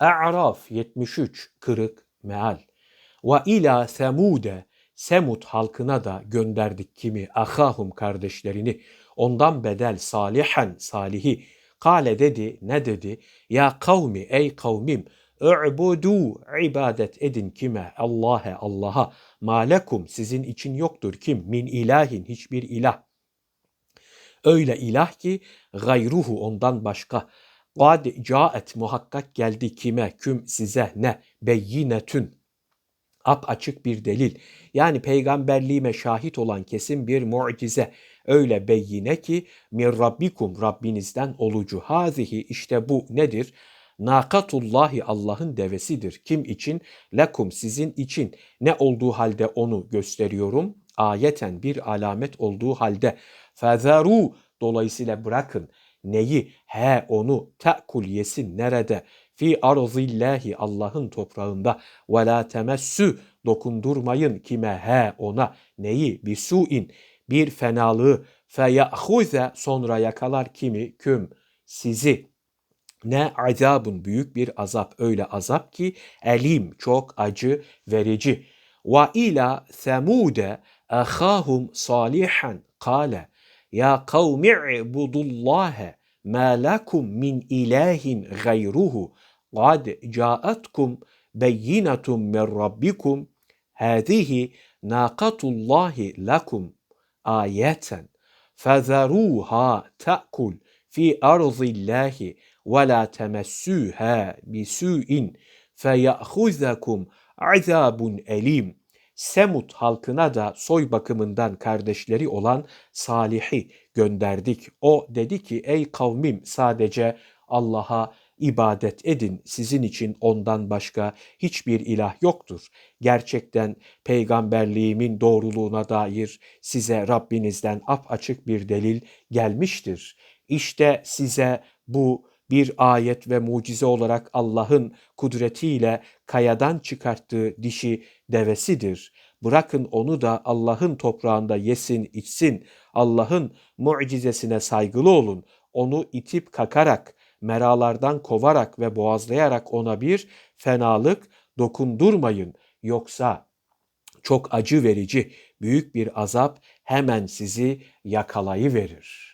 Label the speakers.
Speaker 1: A'raf 73 kırık meal. Ve ila semude Semud halkına da gönderdik kimi ahahum kardeşlerini. Ondan bedel salihen salihi. Kale dedi ne dedi? Ya kavmi ey kavmim Ü'budu ibadet edin kime? Allah'e Allah'a. Malekum sizin için yoktur kim? Min ilahin hiçbir ilah. Öyle ilah ki gayruhu ondan başka Kad caet muhakkak geldi kime küm size ne beyinetün ap açık bir delil. Yani peygamberliğime şahit olan kesin bir mucize. Öyle beyine ki min rabbikum Rabbinizden olucu. Hazihi işte bu nedir? Nakatullahi Allah'ın devesidir. Kim için? Lekum sizin için. Ne olduğu halde onu gösteriyorum. Ayeten bir alamet olduğu halde. Fezeru dolayısıyla bırakın. Neyi? He onu. Te'kul yesin nerede? Fi arzillahi Allah'ın toprağında. Ve la temessü dokundurmayın kime? He ona. Neyi? Bir suin bir fenalığı. Feyahuze sonra yakalar kimi? Küm. Sizi. Ne? Azabın büyük bir azap. Öyle azap ki elim çok acı verici. Ve ila semude ahahum salihan kale ya kavmi ibudullahe ma lakum min ilahin gayruhu kad caatkum beyinetun min rabbikum hadihi naqatullahi lakum ayeten fezeruha ta'kul fi arzillahi ve la temessuha bisu'in feyahuzakum azabun elim. Semut halkına da soy bakımından kardeşleri olan Salih'i gönderdik. O dedi ki ey kavmim sadece Allah'a ibadet edin. Sizin için ondan başka hiçbir ilah yoktur. Gerçekten peygamberliğimin doğruluğuna dair size Rabbinizden apaçık bir delil gelmiştir. İşte size bu bir ayet ve mucize olarak Allah'ın kudretiyle kayadan çıkarttığı dişi devesidir. Bırakın onu da Allah'ın toprağında yesin, içsin. Allah'ın mucizesine saygılı olun. Onu itip kakarak, meralardan kovarak ve boğazlayarak ona bir fenalık dokundurmayın. Yoksa çok acı verici büyük bir azap hemen sizi yakalayıverir.